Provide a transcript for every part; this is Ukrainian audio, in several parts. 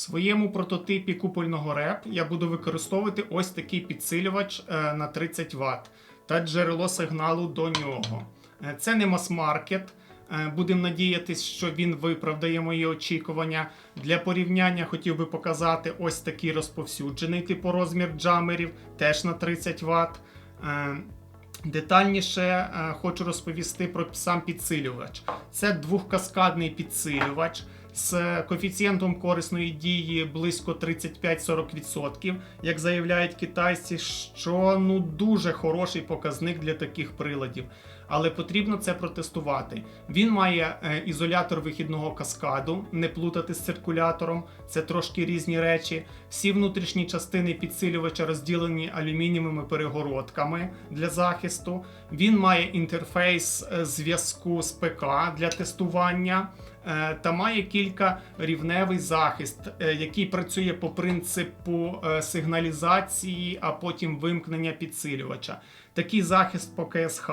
своєму прототипі купольного реп я буду використовувати ось такий підсилювач е, на 30 Вт та джерело сигналу до нього. Е, Це не мас-маркет. Е, Будемо надіятися, що він виправдає мої очікування. Для порівняння хотів би показати ось такий розповсюджений типу розмір джамерів, теж на 30 Вт. Детальніше хочу розповісти про сам підсилювач. Це двохкаскадний підсилювач з коефіцієнтом корисної дії близько 35-40%, як заявляють китайці, що ну дуже хороший показник для таких приладів. Але потрібно це протестувати. Він має е, ізолятор вихідного каскаду, не плутати з циркулятором, це трошки різні речі. Всі внутрішні частини підсилювача розділені алюмінієвими перегородками для захисту. Він має інтерфейс е, зв'язку з ПК для тестування. е, Та має кілька рівневий захист, який працює по принципу сигналізації, а потім вимкнення підсилювача. Такий захист по КСХ,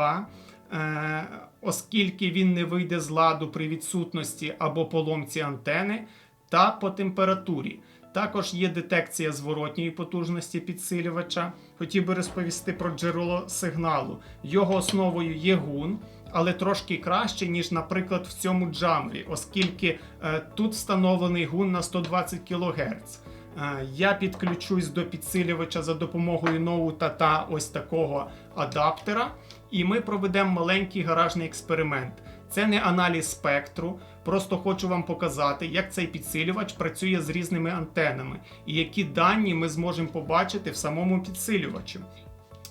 оскільки він не вийде з ладу при відсутності або поломці антени, та по температурі. Також є детекція зворотньої потужності підсилювача. Хотів би розповісти про джерело сигналу. Його основою є гун, але трошки краще, ніж, наприклад, в цьому джамрі, оскільки е, тут встановлений гун на 120 кГц. Е, Я підключусь до підсилювача за допомогою ноута та ось такого адаптера, і ми проведемо маленький гаражний експеримент. Це не аналіз спектру, просто хочу вам показати, як цей підсилювач працює з різними антенами і які дані ми зможемо побачити в самому підсилювачі.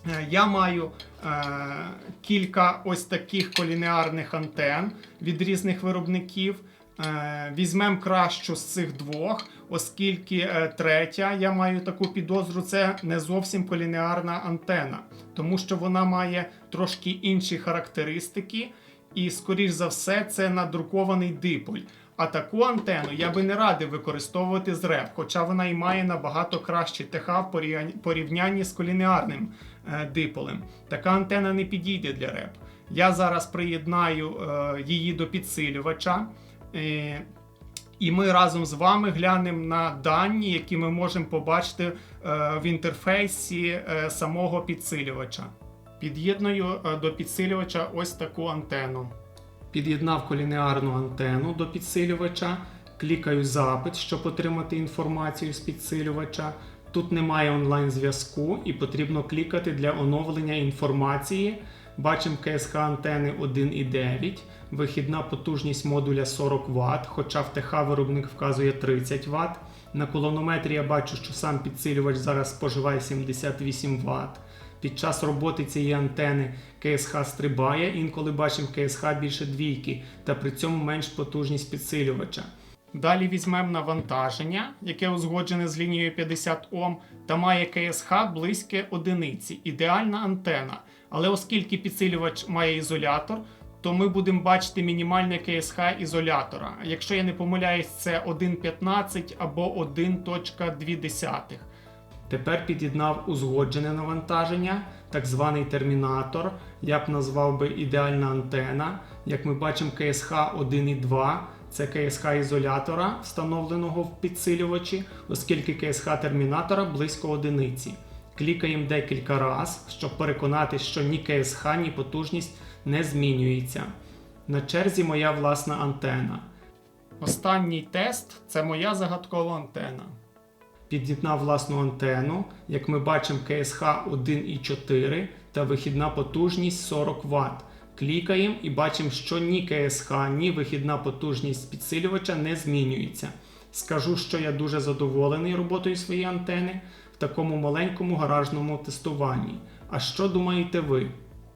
Е, Я маю е, кілька ось таких колінеарних антен від різних виробників. Е, Візьмемо кращу з цих двох, оскільки е, третя, я маю таку підозру, це не зовсім колінеарна антена, тому що вона має трошки інші характеристики, і, скоріш за все, це надрукований диполь. А таку антенну я би не радив використовувати з реп, хоча вона і має набагато кращі ТХ в порівнянні- з колінеарним е, диполем. Така антена не підійде для реп. Я зараз приєднаю її до підсилювача. Е, і ми разом з вами глянемо на дані, які ми можемо побачити е, в інтерфейсі е, самого підсилювача. Під'єдную до підсилювача ось таку антенну. Під'єднав колінеарну антенну до підсилювача, клікаю запит, щоб отримати інформацію з підсилювача. Тут немає онлайн-зв'язку і потрібно клікати для оновлення інформації. Бачимо КСХ антени 1,9, вихідна потужність модуля 40 Вт, хоча в ТХ виробник вказує 30 Вт. На колонометрі я бачу, що сам підсилювач зараз споживає 78 Вт. Під час роботи цієї антени КСХ стрибає, інколи бачимо КСХ більше двійки, та при цьому менш потужність підсилювача. Далі візьмемо навантаження, яке узгоджене з лінією 50 Ом, та має КСХ близьке одиниці, ідеальна антена. Але оскільки підсилювач має ізолятор, то ми будемо бачити мінімальне КСХ ізолятора. Якщо я не помиляюсь, це 1,15 або 1.2. Тепер під'єднав узгоджене навантаження, так званий термінатор. Я б назвав би ідеальна антена. Як ми бачимо, КСХ 1,2 це КСХ ізолятора, встановленого в підсилювачі, оскільки КСХ термінатора близько одиниці. Клікаємо декілька разів, щоб переконатися, що ні КСХ, ні потужність не змінюється. На черзі моя власна антена. Останній тест це моя загадкова антена. Під'єднав власну антенну. Як ми бачимо, КСХ 1,4 та вихідна потужність 40 Вт. Клікаємо і бачимо, що ні КСХ, ні вихідна потужність підсилювача не змінюється. Скажу, що я дуже задоволений роботою своєї антени в такому маленькому гаражному тестуванні. А що думаєте ви?